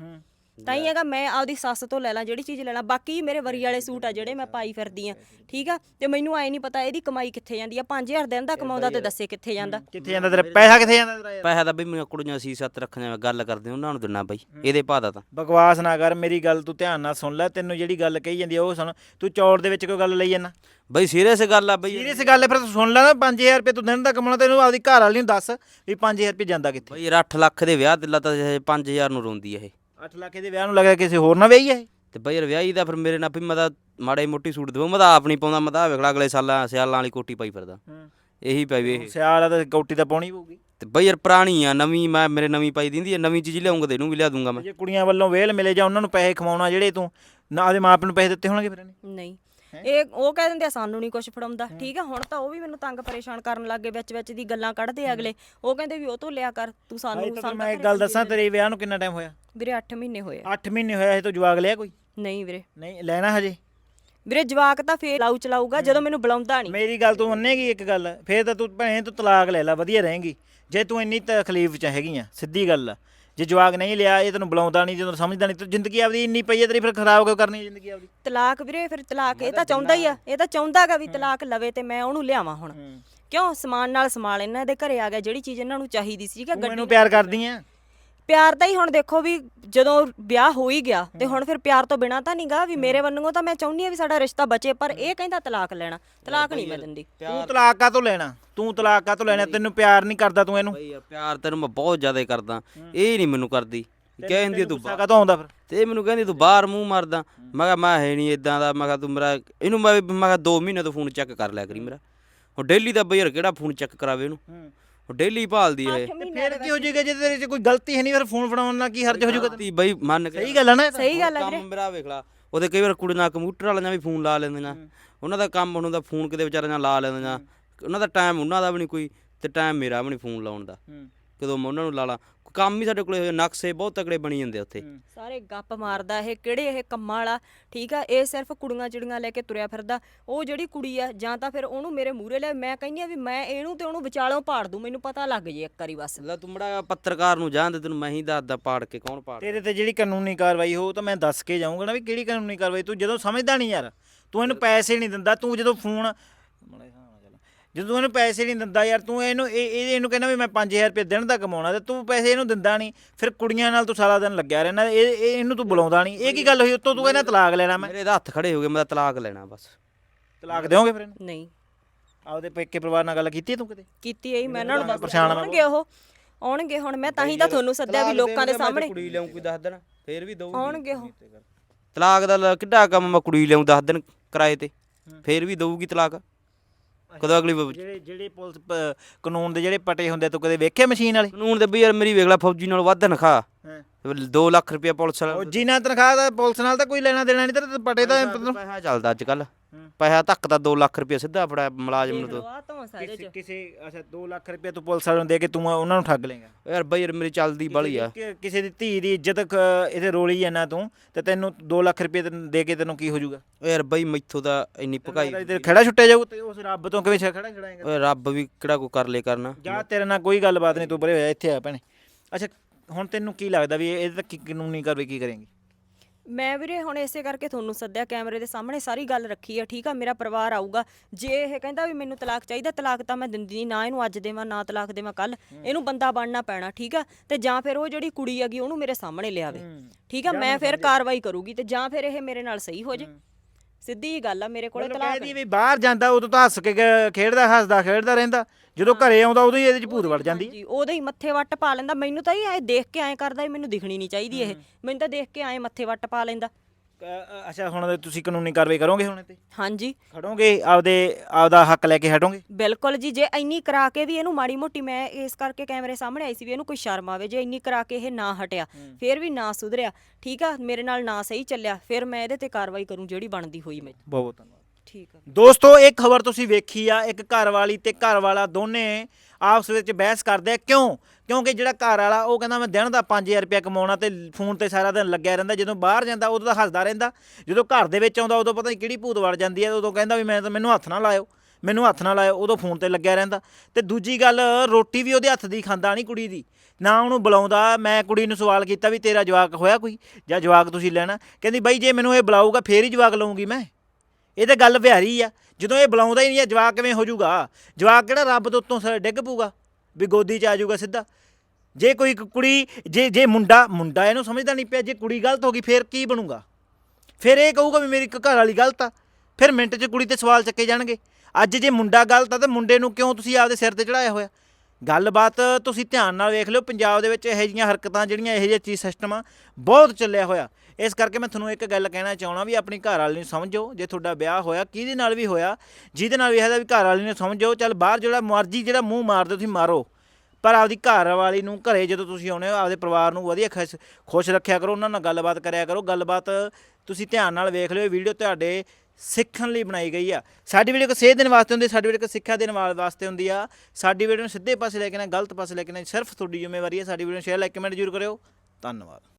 ਤਾਂ ਹੀ ਹੈਗਾ ਮੈਂ ਆਪਦੀ ਸੱਸ ਤੋਂ ਲੈ ਲਾਂ ਜਿਹੜੀ ਚੀਜ਼ ਲੈਣਾ ਬਾਕੀ ਮੇਰੇ ਵਰੀ ਵਾਲੇ ਸੂਟ ਆ ਜਿਹੜੇ ਮੈਂ ਪਾਈ ਫਿਰਦੀ ਆ ਠੀਕ ਆ? ਤੇ ਮੈਨੂੰ ਐ ਨਹੀਂ ਪਤਾ ਇਹਦੀ ਕਮਾਈ ਕਿੱਥੇ ਜਾਂਦੀ ਆ 5000 ਦਿਨ ਦਾ ਕਮਾਉਂਦਾ ਤੇ ਦੱਸੇ ਕਿੱਥੇ ਜਾਂਦਾ। ਕਿੱਥੇ ਜਾਂਦਾ ਤੇਰਾ ਪੈਸਾ ਕਿੱਥੇ ਜਾਂਦਾ ਤੇਰਾ ਯਾਰ? ਪੈਸਾ ਤਾਂ ਬਈ ਮੇਰੀਆਂ ਕੁੜੀਆਂ ਸੀ ਸੱਤ ਰੱਖੀਆਂ ਮੈਂ ਗੱਲ ਕਰਦੇ ਉਹਨਾਂ ਨੂੰ ਦਿੰਨਾ ਬਈ ਇਹਦੇ ਭਾਦਾ ਤਾਂ। ਬਕਵਾਸ ਨਾ ਕਰ ਮੇਰੀ ਗੱਲ ਤੂੰ ਧਿਆਨ ਨਾਲ ਸੁਣ ਲੈ ਤੈਨੂੰ ਜਿਹੜੀ ਗੱਲ ਕਹੀ ਜਾਂਦੀ ਆ ਉਹ ਸੁਣ। ਤੂੰ ਚੌੜ ਦੇ ਵਿੱਚ ਕੋਈ ਗੱਲ ਲਈ ਜਾਂਦਾ? ਬਈ ਸੀਰੀਅਸ ਗੱਲ ਆ ਬਈ। ਸੀਰੀਅਸ ਗੱਲ ਹੈ ਫਿਰ ਤੂੰ ਸੁਣ ਲੈ ਨਾ 5000 ਰੁਪਏ ਤੂੰ ਦਿਨ ਦਾ ਕਮਾਉਣਾ ਤੈਨੂੰ ਆਪਦੀ ਘਰ ਵਾਲੀ ਨੂੰ ਦੱਸ ਵੀ 5000 ਰੁਪਏ ਜਾਂਦਾ ਕਿੱਥੇ? ਬਈ ਯਾਰ 8 ਲੱਖ ਦੇ ਵਿਆਹ ਤੇ ਲੱਤਾ 5000 ਨੂੰ ਰੋਂਦੀ ਇਹ। 8 ਲੱਖ ਦੇ ਵਿਆਹ ਨੂੰ ਲੱਗਾ ਕਿਸੇ ਹੋਰ ਨਾਲ ਵਿਆਹੀ ਹੈ ਤੇ ਬਈ ਯਾਰ ਵਿਆਹੀ ਦਾ ਫਿਰ ਮੇਰੇ ਨਾਲ ਵੀ ਮੈਂ ਤਾਂ ਮਾੜੇ ਮੋਟੀ ਸੂਟ ਦਵਾਂ ਮੈਂ ਤਾਂ ਆਪ ਨਹੀਂ ਪਾਉਂਦਾ ਮੈਂ ਤਾਂ ਵੇਖਲਾ ਅਗਲੇ ਸਾਲਾਂ ਸਿਆਲਾਂ ਵਾਲੀ ਕੋਟੀ ਪਾਈ ਫਿਰਦਾ। ਇਹੀ ਪਾਈ ਇਹ। ਸਿਆਲ ਆ ਤਾਂ ਕੌਟੀ ਤਾਂ ਪਾਉਣੀ ਪਊਗੀ। ਤੇ ਬਈ ਯਾਰ ਪੁਰਾਣੀ ਆ ਨਵੀਂ ਮੈਂ ਮੇਰੇ ਨਵੀਂ ਪਾਈ ਦਿੰਦੀ ਆ ਨਵੀਂ ਚੀਜ਼ ਲਿਆਉਂਗਾ ਤੇ ਇਹਨੂੰ ਵੀ ਲਿਆ ਦੂੰਗਾ ਮੈਂ। ਜੇ ਕੁੜੀਆਂ ਵੱਲੋਂ ਵੇਲ ਮਿਲੇ ਜਾਂ ਉਹਨਾਂ ਨੂੰ ਪੈਸੇ ਖਵਾਉਣਾ ਜਿਹੜੇ ਤੂੰ ਨਾ ਆਪਦੇ ਮਾਪਿਆਂ ਨੂੰ ਪੈਸੇ ਦਿੱਤੇ ਹੋਣਗੇ ਫਿਰ ਇਹਨੇ? ਨਹੀਂ। ਇਹ ਉਹ ਕਹਿ ਦਿੰਦੇ ਆ ਸਾਨੂੰ ਨਹੀਂ ਕੁਝ ਫੜਾਉਂਦਾ। ਠੀਕ ਆ ਹੁਣ ਤਾਂ ਉਹ ਵੀ ਮੈਨੂੰ ਤੰਗ ਪਰੇਸ਼ਾਨ ਕਰਨ ਲੱਗੇ ਵਿੱਚ ਵਿੱਚ ਦੀ ਗੱਲਾਂ ਕੱਢਦੇ ਆ ਅਗਲੇ। ਉਹ ਕਹਿੰਦੇ ਵੀ ਉਹ ਤੋਂ ਲਿਆ ਕਰ ਤੂੰ ਸਾਨੂੰ ਤਾਂ ਸਾਨੂੰ ਮੈਂ ਇੱਕ ਗੱਲ ਦੱਸਾਂ ਤੇਰੇ ਵਿਆਹ ਨੂੰ ਕਿੰਨਾ ਟਾਈਮ ਹੋਇਆ? ਵੀਰੇ 8 ਮਹੀਨੇ ਹੋਏ ਆ। 8 ਮਹੀਨੇ ਹੋਇਆ ਇਹ ਤੋਂ ਜਵਾਗ ਲਿਆ ਕੋਈ? ਨਹੀਂ ਵੀਰੇ। ਨਹੀਂ ਲੈਣਾ ਹਜੇ? ਵੀਰੇ ਜਵਾਕ ਤਾਂ ਫੇਰ ਲਾਊ ਚਲਾਊਗਾ ਜਦੋਂ ਮੈਨੂੰ ਬੁਲਾਉਂਦਾ ਨਹੀਂ ਮੇਰੀ ਗੱਲ ਤੂੰ ਮੰਨੇਗੀ ਇੱਕ ਗੱਲ ਫੇਰ ਤਾਂ ਤੂੰ ਭੈਣੇ ਤੂੰ ਤਲਾਕ ਲੈ ਲੈ ਵਧੀਆ ਰਹੇਂਗੀ। ਜੇ ਤੂੰ ਇੰਨੀ ਤਕਲੀਫ ਚ ਹੈਗੀ ਆ ਸਿੱਧੀ ਗੱਲ ਆ। ਜੇ ਜਵਾਕ ਨਹੀਂ ਲਿਆ ਇਹ ਤੈਨੂੰ ਬੁਲਾਉਂਦਾ ਨਹੀਂ ਜਦੋਂ ਸਮਝਦਾ ਨਹੀਂ ਤੂੰ ਜ਼ਿੰਦਗੀ ਆਪਦੀ ਇੰਨੀ ਪਈ ਹੈ ਤੇਰੀ ਫਿਰ ਖਰਾਬ ਕਿਉਂ ਕਰਨੀ ਹੈ ਜ਼ਿੰਦਗੀ ਆਪਦੀ? ਤਲਾਕ ਵੀਰੇ ਫਿਰ ਤਲਾਕ ਇਹ ਤਾਂ ਚਾਹੁੰਦਾ ਹੀ ਆ ਇਹ ਤਾਂ ਚਾਹੁੰਦਾਗਾ ਵੀ ਤਲਾਕ ਲਵੇ ਤੇ ਮੈਂ ਉਹਨੂੰ ਲਿਆਵਾਂ ਹੁਣ। ਕਿਉਂ? ਸਮਾਨ ਨਾਲ ਸਮਾਲ ਇਹਨਾਂ ਦੇ ਘਰੇ ਆ ਗਿਆ ਜਿਹੜੀ ਚੀਜ਼ ਇਹਨਾਂ ਨੂੰ ਚਾਹੀਦੀ ਸੀ ਕਿ ਤੂੰ ਗੱਡੀ ਮੈਨੂੰ ਪਿਆਰ ਕਰਦੀ ਆ। ਪਿਆਰ ਤਾਂ ਹੀ ਹੁਣ ਦੇਖੋ ਵੀ ਜਦੋਂ ਵਿਆਹ ਹੋ ਹੀ ਗਿਆ ਤੇ ਹੁਣ ਫਿਰ ਪਿਆਰ ਤੋਂ ਬਿਨਾ ਤਾਂ ਨਹੀਂਗਾ ਵੀ ਮੇਰੇ ਵੱਲੋਂ ਤਾਂ ਮੈਂ ਚਾਹੁੰਦੀ ਆ ਵੀ ਸਾਡਾ ਰਿਸ਼ਤਾ ਬਚੇ ਪਰ ਇਹ ਕਹਿੰਦਾ ਤਲਾਕ ਲੈਣਾ ਤਲਾਕ ਨਹੀਂ ਮੈਂ ਦਿੰਦੀ। ਤੂੰ ਤਲਾਕ ਕਾ ਤੋਂ ਲੈਣਾ? ਤੂੰ ਤਲਾਕ ਕਾ ਤੋਂ ਲੈਣਾ ਤੈਨੂੰ ਪਿਆਰ ਨਹੀਂ ਕਰਦਾ ਤੂੰ ਇਹਨੂੰ? ਬਈ ਯਾਰ ਪਿਆਰ ਤੈਨੂੰ ਮੈਂ ਬਹੁਤ ਜ਼ਿਆਦਾ ਕਰਦਾ। ਇਹ ਨਹੀਂ ਮੈਨੂੰ ਕਰਦੀ। ਕਹਿੰਦੀ ਤੂੰ ਗੁੱਸਾ ਕਾ ਤੋਂ ਆਉਂਦਾ ਫਿਰ? ਤੇ ਇਹ ਮੈਨੂੰ ਕਹਿੰਦੀ ਤੂੰ ਬਾਹਰ ਮੂੰਹ ਮਾਰਦਾ। ਮੈਂ ਕਿਹਾ ਮੈਂ ਹੈ ਨਹੀਂ ਇਦਾਂ ਦਾ। ਮੈਂ ਕਿਹਾ ਤੂੰ ਮੇਰਾ ਇਹਨੂੰ ਮੈਂ ਮੈਂ ਕਿਹਾ 2 ਮਹੀਨੇ ਤੋਂ ਫੋਨ ਚੈੱਕ ਕਰ ਲਿਆ ਕਰੀ ਮੇਰਾ। ਹੁਣ ਡੇਲੀ ਦਾ ਬਈ ਯਾਰ ਕਿਹੜਾ ਫੋਨ ਚੈੱਕ ਕਰਾਵੇ ਇਹਨੂੰ? ਉਹ ਡੇਲੀ ਭਾਲਦੀ ਹੈ ਮਹੀਨੇ ਫਿਰ ਕੀ ਹੋ ਜਾਏਗਾ ਜੇ ਤੇਰੇ 'ਚ ਕੋਈ ਗਲਤੀ ਹੈ ਨਹੀਂ ਫਿਰ ਫੋਨ ਫੜਾਉਣ ਨਾਲ ਕੀ ਹਰਜ ਹੋ ਜਾਊਗਾ ਤੀ ਬਈ ਮੰਨ ਕੇ ਸਹੀ ਗੱਲ ਹੈ ਨਾ ਇਹ ਤਾਂ? ਸਹੀ ਗੱਲ ਆ ਵੀਰੇ ਕੰਮ ਮੇਰਾ ਵੇਖ ਲਾ ਉਹਦੇ ਕਈ ਵਾਰ ਕੁੜੀ ਨਾਲ ਕੰਪਿਊਟਰ ਵਾਲਿਆਂ ਵੀ ਫੋਨ ਲਾ ਲੈਂਦੀਆਂ ਉਹਨਾਂ ਦਾ ਕੰਮ ਉਹਨਾਂ ਦਾ ਫੋਨ ਕਿਤੇ ਵਿਚਾਰਿਆਂ ਨਾਲ ਲਾ ਲੈਂਦੀਆਂ ਉਹਨਾਂ ਦਾ ਟਾਈਮ ਉਹਨਾਂ ਦਾ ਵੀ ਨਹੀਂ ਕੋਈ ਤੇ ਟਾਈਮ ਮੇਰਾ ਵੀ ਨਹੀਂ ਫੋਨ ਲਾਉਣ ਦਾ। ਹੂੰ। ਕਦੋਂ ਮੈਂ ਉਹਨਾਂ ਨੂੰ ਲਾ ਲਾ। ਕੰਮ ਹੀ ਸਾਡੇ ਕੋਲੇ ਹੋਏ ਨਕਸ਼ੇ ਬਹੁਤ ਤਕੜੇ ਬਣੀ ਜਾਂਦੇ ਉੱਥੇ। ਸਾਰੇ ਗੱਪ ਮਾਰਦਾ ਇਹ ਕਿਹੜੇ ਇਹ ਕੰਮਾਂ ਵਾਲਾ? ਠੀਕ ਆ ਇਹ ਸਿਰਫ ਕੁੜੀਆਂ ਚਿੜੀਆਂ ਲੈ ਕੇ ਤੁਰਿਆ ਫਿਰਦਾ। ਉਹ ਜਿਹੜੀ ਕੁੜੀ ਆ ਜਾਂ ਤਾਂ ਫਿਰ ਉਹਨੂੰ ਮੇਰੇ ਮੂਹਰੇ ਲੈ ਮੈਂ ਕਹਿੰਦੀ ਆ ਵੀ ਮੈਂ ਇਹਨੂੰ ਤੇ ਉਹਨੂੰ ਵਿਚਾਲੋਂ ਪਾੜ ਦੂੰ ਮੈਨੂੰ ਪਤਾ ਲੱਗ ਜੇ ਇੱਕ ਵਾਰੀ ਬਸ। ਲੈ ਤੂੰ ਮੜਾ ਪੱਤਰਕਾਰ ਨੂੰ ਜਾਣਦੇ ਤੈਨੂੰ ਮੈਂ ਹੀ ਦੱਸਦਾ ਪਾੜ ਕੇ ਕੌਣ ਪਾੜ ਤੇਰੇ ਤੇ ਜਿਹੜੀ ਕਾਨੂੰਨੀ ਕਾਰਵਾਈ ਹੋ ਤਾਂ ਮੈਂ ਦੱਸ ਕੇ ਜਾਊਂਗਾ ਨਾ ਵੀ ਕਿਹੜੀ ਕਾਨੂੰਨੀ ਕਾਰਵਾਈ ਤੂੰ ਜਦੋਂ ਸਮਝਦਾ ਨਹੀਂ ਯਾਰ ਤੂੰ ਇਹਨੂੰ ਪੈਸੇ ਨਹੀਂ ਦਿੰਦਾ ਤੂੰ ਜਦੋਂ ਫੋਨ ਜਦੋਂ ਤੂੰ ਇਹਨੂੰ ਪੈਸੇ ਨਹੀਂ ਦਿੰਦਾ ਯਾਰ ਤੂੰ ਇਹਨੂੰ ਇਹ ਇਹ- ਇਹਨੂੰ ਕਹਿੰਦਾ ਵੀ ਮੈਂ 5000 ਰੁਪਏ ਦਿਨ ਦਾ ਕਮਾਉਣਾ ਤੇ ਤੂੰ ਪੈਸੇ ਇਹਨੂੰ ਦਿੰਦਾ ਨਹੀਂ। ਫਿਰ ਕੁੜੀਆਂ ਨਾਲ ਤੂੰ ਸਾਰਾ ਦਿਨ ਲੱਗਿਆ ਰਹਿਣਾ ਇਹ ਇਹ- ਇਹਨੂੰ ਤੂੰ ਬੁਲਾਉਂਦਾ ਨਹੀਂ। ਇਹ ਕੀ ਗੱਲ ਹੋਈ? ਉੱਤੋਂ ਤੂੰ ਕਹਿੰਦਾ ਤਲਾਕ ਲੈਣਾ ਮੈਂ। ਮੇਰੇ ਤਾਂ ਹੱਥ ਖੜੇ ਹੋ ਗਏ ਮੈਂ ਤਾਂ ਤਲਾਕ ਲੈਣਾ ਬਸ। ਤਲਾਕ ਦੇਵੋਗੇ ਫਿਰ ਇਹਨੂੰ? ਨਹੀਂ। ਆਪਦੇ ਪੇਕੇ ਪਰਿਵਾਰ ਨਾਲ ਗੱਲ ਕੀਤੀ ਹੈ ਤੂੰ ਕਿਤੇ? ਕੀਤੀ ਐ ਮੈਂ ਇਹਨਾਂ ਨੂੰ ਦੱਸ ਪਰੇਸ਼ਾਨ ਆਉਣਗੇ ਉਹ ਆਉਣਗੇ ਹੁਣ ਮੈਂ ਤਾਂ ਹੀ ਤਾਂ ਤੁਹਾਨੂੰ ਸੱਦਿਆ ਵੀ ਲੋਕਾਂ ਦੇ ਸਾਹਮਣੇ। ਕੁੜੀ ਲਿਆਉਂ ਕੋਈ ਦੱਸ ਦੇਣਾ ਫੇਰ ਵੀ ਦਊਗੀ। ਆਉਣਗੇ ਉਹ। ਤਲਾਕ ਦਾ ਲ- ਕਿੱਡਾ ਕੰਮ ਮੈਂ ਕੁੜੀ ਲਿਆਉਂ ਦੱਸ ਦਿਨ ਕਿਰਾਏ ਤੇ। ਫੇਰ ਵੀ ਦਊਗੀ ਤਲਾਕ। ਕਦੋਂ ਅਗਲੀ ਵਾਰ- ਜਿਹੜੇ ਜਿਹੜੇ ਪੁਲਿਸ ਪ- ਕਾਨੂੰਨ ਦੇ ਜਿਹੜੇ ਪਟੇ ਹੁੰਦੇ ਤੂੰ ਕਦੇ ਵੇਖਿਆ ਮਸ਼ੀਨ ਵਾਲੇ? ਕਾਨੂੰਨ ਦੇ ਵੀ ਯਾਰ ਮੇਰੀ ਵੇਖ ਲੈ ਫੌਜੀ ਨਾਲ ਵੱਧ ਨਖਾ ਹਾਂ। 2 ਲੱਖ ਰੁਪਇਆ ਪੁਲਿਸ ਵਾਲਾ ਨਾਲ ਤਨਖਾਹ ਦਾ ਪੁਲਿਸ ਨਾਲ ਤਾਂ ਕੋਈ ਲੈਣਾ ਦੇਣਾ ਨਹੀਂ ਤੇ ਪਟੇ ਦਾ ਪੈਸਾ ਚੱਲਦਾ ਅੱਜ ਕੱਲ ਪੈਸਾ ਧੱਕ ਦਾ 2 ਲੱਖ ਰੁਪਇਆ ਸਿੱਧਾ ਫੜਾ ਮੁਲਾਜ਼ਮ ਨੂੰ ਤੋਂ। ਆ ਤਾਂ ਸਾਰੇ ਕਿਸੇ ਕਿਸੇ ਅੱਛਾ 2 ਲੱਖ ਰੁਪਏ ਤੂੰ ਪੁਲਿਸ ਵਾਲਿਆਂ ਨੂੰ ਦੇ ਕੇ ਤੂੰ ਉਹਨਾਂ ਨੂੰ ਠੱਗ ਲੇਗਾ ਯਾਰ ਬਈ ਯਾਰ ਮੇਰੀ ਚੱਲਦੀ ਬਲੀ ਆ। ਕਿਸੇ ਦੀ ਧੀ ਦੀ ਇੱਜ਼ਤ ਕ- ਇਹਦੇ ਰੋਲੀ ਜਾਣਾ ਤੂੰ ਤੇ ਤੈਨੂੰ 2 ਲੱਖ ਰੁਪਏ ਤੈਨੂੰ ਦੇ ਕੇ ਤੈਨੂੰ ਕੀ ਹੋ ਜਾਊਗਾ ਓ ਯਾਰ ਬਈ ਮੈਥੋਂ ਤਾਂ ਇੰਨੀ ਭਕਾਈ ਤੇ ਖੜਾ ਛੁੱਟਿਆ ਜਾਊ ਤੇ ਉਸ ਰੱਬ ਤੋਂ ਕਿਵੇਂ ਖੜਾ ਛੜਾਏਗਾ ਓਏ ਰੱਬ ਵੀ ਕਿਹੜਾ ਕੋ ਕਰ ਲੇ ਕਰਨਾ। ਜਾਂ ਤੇਰੇ ਨਾਲ ਕੋਈ ਗੱਲਬਾਤ ਨਹੀਂ ਤੂੰ ਪਰੇ ਹੋਇਆ ਇੱਥੇ ਆ ਭੈਣੇ। ਅੱਛਾ ਹੁਣ ਤੈਨੂੰ ਕੀ ਲੱਗਦਾ ਵੀ ਇਹ- ਇਹਦੇ ਤਾਂ ਕੀ ਕਾਨੂੰਨੀ ਕਾਰਵਾਈ ਕੀ ਕਰੇਂਗੀ? ਮੈਂ ਵੀਰੇ ਹੁਣ ਇਸੇ ਕਰਕੇ ਤੁਹਾਨੂੰ ਸੱਦਿਆ ਕੈਮਰੇ ਦੇ ਸਾਹਮਣੇ ਸਾਰੀ ਗੱਲ ਰੱਖੀ ਆ ਠੀਕ ਆ ਮੇਰਾ ਪਰਿਵਾਰ ਆਊਗਾ। ਜੇ ਇਹ ਕਹਿੰਦਾ ਵੀ ਮੈਨੂੰ ਤਲਾਕ ਚਾਹੀਦਾ ਤਲਾਕ ਤਾਂ ਮੈਂ ਦਿੰਦੀ ਨਹੀਂ ਨਾ ਇਹਨੂੰ ਅੱਜ ਦੇਵਾਂ ਨਾ ਤਲਾਕ ਦੇਵਾਂ ਕੱਲ ਇਹਨੂੰ ਬੰਦਾ ਬਣਨਾ ਪੈਣਾ ਠੀਕ ਆ? ਤੇ ਜਾਂ ਫਿਰ ਉਹ ਜਿਹੜੀ ਕੁੜੀ ਹੈਗੀ ਉਹਨੂੰ ਮੇਰੇ ਸਾਹਮਣੇ ਲਿਆਵੇ ਠੀਕ ਆ? ਮੈਂ ਫਿਰ ਕਾਰਵਾਈ ਕਰੂਗੀ ਤੇ ਜਾਂ ਫਿਰ ਇਹ ਮੇਰੇ ਨਾਲ ਸਹੀ ਹੋ ਜੇ। ਸਿੱਧੀ ਹੀ ਗੱਲ ਆ ਮੇਰੇ ਕੋਲੇ ਮਤਲਬ ਤਲਾਕ ਕਹਿ ਦਈਏ ਵੀ ਬਾਹਰ ਜਾਂਦਾ ਉਦੋਂ ਤਾਂ ਹੱਸ ਕੇ ਗ- ਖੇਡਦਾ ਹੱਸਦਾ ਖੇਡਦਾ ਰਹਿੰਦਾ। ਜਦੋਂ ਘਰੇ ਆਉਂਦਾ ਉਦੋਂ ਹੀ ਇਹਦੇ ਚ ਭੂਤ ਵੜ ਜਾਂਦੀ ਜੀ ਉਹਦੇ ਹੀ ਮੱਥੇ ਵੱਟ ਪਾ ਲੈਂਦਾ। ਮੈਨੂੰ ਤਾਂ ਇਹ ਐ ਦੇਖ ਕੇ ਐ ਕਰਦਾ ਮੈਨੂੰ ਦਿਖਣੀ ਨਹੀਂ ਚਾਹੀਦੀ ਇਹ। ਮੈਨੂੰ ਤਾਂ ਦੇਖ ਕੇ ਐ ਮੱਥੇ ਵੱਟ ਪਾ ਲੈਂਦਾ। ਅ- ਅੱਛਾ ਹੁਣ ਤੁਸੀਂ ਕਾਨੂੰਨੀ ਕਾਰਵਾਈ ਕਰੋਗੇ ਹੁਣ ਤੇ ਹਾਂਜੀ। ਖੜੋਗੇ ਆਪਦੇ ਆਪਦਾ ਹੱਕ ਲੈ ਕੇ ਹਟੋਗੇ? ਬਿਲਕੁਲ ਜੀ ਜੇ ਇੰਨੀ ਕਰਾ ਕੇ ਵੀ ਇਹਨੂੰ ਮਾੜੀ ਮੋਟੀ ਮੈਂ ਇਸ ਕਰਕੇ ਕੈਮਰੇ ਸਾਹਮਣੇ ਆਈ ਸੀ ਵੀ ਇਹਨੂੰ ਕੋਈ ਸ਼ਰਮ ਆਵੇ ਜੇ ਇੰਨੀ ਕਰਾ ਕੇ ਇਹ ਨਾ ਹਟਿਆ ਫਿਰ ਵੀ ਨਾ ਸੁਧਰਿਆ ਠੀਕ ਆ? ਮੇਰੇ ਨਾਲ ਨਾ ਸਹੀ ਚੱਲਿਆ ਫਿਰ ਮੈਂ ਇਹਦੇ ਤੇ ਕਾਰਵਾਈ ਕਰੂੰ ਜਿਹੜੀ ਬਣਦੀ ਹੋਈ ਮੈਂ ਬਹੁਤ ਬਹੁਤ ਧੰਨਵਾਦ। ਠੀਕ ਆ। ਦੋਸਤੋ ਇਹ ਖਬਰ ਤੁਸੀਂ ਵੇਖੀ ਆ, ਇੱਕ ਘਰ ਵਾਲੀ ਤੇ ਘਰ ਵਾਲਾ ਦੋਨੇ ਆਪਸ ਵਿੱਚ ਬਹਿਸ ਕਰਦੇ ਆ। ਕਿਉਂ? ਕਿਉਂਕਿ ਜਿਹੜਾ ਘਰ ਵਾਲਾ ਉਹ ਕਹਿੰਦਾ, ਮੈਂ ਦਿਨ ਦਾ 5000 ਰੁਪਇਆ ਕਮਾਉਣਾ ਤੇ ਫੋਨ ਤੇ ਸਾਰਾ ਦਿਨ ਲੱਗਿਆ ਰਹਿੰਦਾ। ਜਦੋਂ ਬਾਹਰ ਜਾਂਦਾ, ਉਦੋਂ ਤਾਂ ਹੱਸਦਾ ਰਹਿੰਦਾ। ਜਦੋਂ ਘਰ ਦੇ ਵਿੱਚ ਆਉਂਦਾ, ਉਦੋਂ ਪਤਾ ਨਹੀਂ ਕਿਹੜੀ ਭੂਤ ਵੜ ਜਾਂਦੀ ਹੈ ਉਦੋਂ ਕਹਿੰਦਾ ਵੀ, ਮੈਂ ਤਾਂ, ਮੈਨੂੰ ਹੱਥ ਨਾ ਲਾਇਓ। ਮੈਨੂੰ ਹੱਥ ਨਾ ਲਾਇਓ। ਉਦੋਂ ਫੋਨ ਤੇ ਲੱਗਿਆ ਰਹਿੰਦਾ। ਤੇ ਦੂਜੀ ਗੱਲ, ਰੋਟੀ ਵੀ ਉਹਦੇ ਹੱਥ ਦੀ ਖਾਂਦਾ ਨਹੀਂ ਕੁੜੀ ਦੀ। ਨਾ ਉਹਨੂੰ ਬੁਲਾਉਂਦਾ, ਮੈਂ ਕੁੜੀ ਨੂੰ ਸਵਾਲ ਕੀਤਾ ਵੀ ਤੇਰਾ ਜਵਾਕ ਹੋਇਆ ਕੋਈ? ਜਾਂ ਜਵਾਕ ਤੁਸੀਂ ਲੈਣਾ? ਕਹਿੰਦੀ, ਬਾਈ, ਜੇ ਮੈਨੂੰ ਇਹ ਬੁਲਾਊਗਾ, ਫੇਰ ਹੀ ਜਵਾਕ ਲਵਾਂਗੀ ਮੈਂ। ਇਹ ਤਾਂ ਗੱਲ ਵਿਹਾਰੀ ਆ, ਜਦੋਂ ਇਹ ਬੁਲਾਉਂਦਾ ਹੀ ਨਹੀਂ ਆ, ਜਵਾਕ ਕਿਵੇਂ ਹੋ ਜਾਊਗਾ? ਜਵਾਕ ਕਿਹੜਾ ਰੱਬ ਦੇ ਉੱਤੋਂ ਸ- ਡਿੱਗ ਪਊਗਾ? ਵੀ ਗੋਦੀ 'ਚ ਆ ਜਾਊਗਾ ਸਿੱਧਾ। ਜੇ ਕੋਈ ਕੁੜੀ, ਜੇ ਜੇ ਮੁੰਡਾ ਮੁੰਡਾ ਇਹਨੂੰ ਸਮਝਦਾ ਨਹੀਂ ਪਿਆ, ਜੇ ਕੁੜੀ ਗਲਤ ਹੋ ਗਈ, ਫੇਰ ਕੀ ਬਣੂਗਾ? ਫਿਰ ਇਹ ਕਹੂਗਾ ਵੀ ਮੇਰੀ ਕ- ਘਰ ਵਾਲੀ ਗਲਤ ਆ। ਫਿਰ ਮਿੰਟ 'ਚ ਕੁੜੀ ਤੇ ਸਵਾਲ ਚੱਕੇ ਜਾਣਗੇ। ਅੱਜ ਜੇ ਮੁੰਡਾ ਗਲਤ ਆ, ਤਾਂ ਮੁੰਡੇ ਨੂੰ ਕਿਉਂ ਤੁਸੀਂ ਆਪਦੇ ਸਿਰ ਤੇ ਚੜਾਇਆ ਹੋਇਆ? ਗੱਲਬਾਤ ਤੁਸੀਂ ਧਿਆਨ ਨਾਲ ਵੇਖ ਲਿਓ, ਪੰਜਾਬ ਦੇ ਵਿੱਚ ਇਹੋ ਜਿਹੀਆਂ ਹਰਕਤਾਂ ਜਿਹੜੀਆਂ, ਇਹੋ ਜਿਹੇ ਚੀਜ਼ ਸਿਸਟਮ ਆ, ਬਹੁਤ ਚੱਲਿਆ ਹੋਇਆ। ਇਸ ਕਰਕੇ ਮੈਂ ਤੁਹਾਨੂੰ ਇੱਕ ਗੱਲ ਕਹਿਣਾ ਚਾਹਣਾ ਵੀ ਆਪਣੀ ਘਰ ਵਾਲੀ ਨੂੰ ਸਮਝੋ ਜੇ ਤੁਹਾਡਾ ਵਿਆਹ ਹੋਇਆ ਕਿਹਦੇ ਨਾਲ ਵੀ ਹੋਇਆ ਜਿਹਦੇ ਨਾਲ ਵੀ ਇਹਦਾ ਵੀ ਘਰ ਵਾਲੀ ਨੂੰ ਸਮਝੋ ਚੱਲ ਬਾਹਰ ਜਿਹੜਾ ਮਰਜ਼ੀ ਜਿਹੜਾ ਮੂੰਹ ਮਾਰਦੇ ਤੁਸੀਂ ਮਾਰੋ। ਪਰ ਆਪਦੀ ਘਰ ਵਾਲੀ ਨੂੰ ਘਰੇ ਜਦੋਂ ਤੁਸੀਂ ਆਉਣੇ ਹੋ ਆਪਦੇ ਪਰਿਵਾਰ ਨੂੰ ਵਧੀਆ ਖੁਸ਼ ਖੁਸ਼ ਰੱਖਿਆ ਕਰੋ ਉਹਨਾਂ ਨਾਲ ਗੱਲਬਾਤ ਕਰਿਆ ਕਰੋ। ਗੱਲਬਾਤ ਤੁਸੀਂ ਧਿਆਨ ਨਾਲ ਵੇਖ ਲਿਓ ਵੀਡੀਓ ਤੁਹਾਡੇ ਸਿੱਖਣ ਲਈ ਬਣਾਈ ਗਈ ਆ। ਸਾਡੀ ਵੀਡੀਓ ਕੋ ਸੇਧ ਦੇਣ ਵਾਸਤੇ ਹੁੰਦੀ ਆ, ਸਾਡੀ ਵੀਡੀਓ ਕੋ ਸਿੱਖਿਆ ਦੇਣ ਵਾਸਤੇ ਹੁੰਦੀ ਆ। ਸਾਡੀ ਵੀਡੀਓ ਨੂੰ ਸਿੱਧੇ ਪਾਸੇ ਲੈ ਕੇ ਨਾ ਗਲਤ ਪਾਸੇ ਲੈ ਕੇ ਨਾ ਸਿਰਫ ਤੁਹਾਡੀ ਜ਼ਿੰਮੇਵਾਰੀ ਹੈ ਸਾਡੀ ਵੀਡੀਓ ਨੂੰ ਸ਼ੇਅਰ ਲਾਈਕ ਕਮੈਂਟ ਜ਼ਰੂਰ ਕਰਿਓ। ਧੰਨਵਾਦ।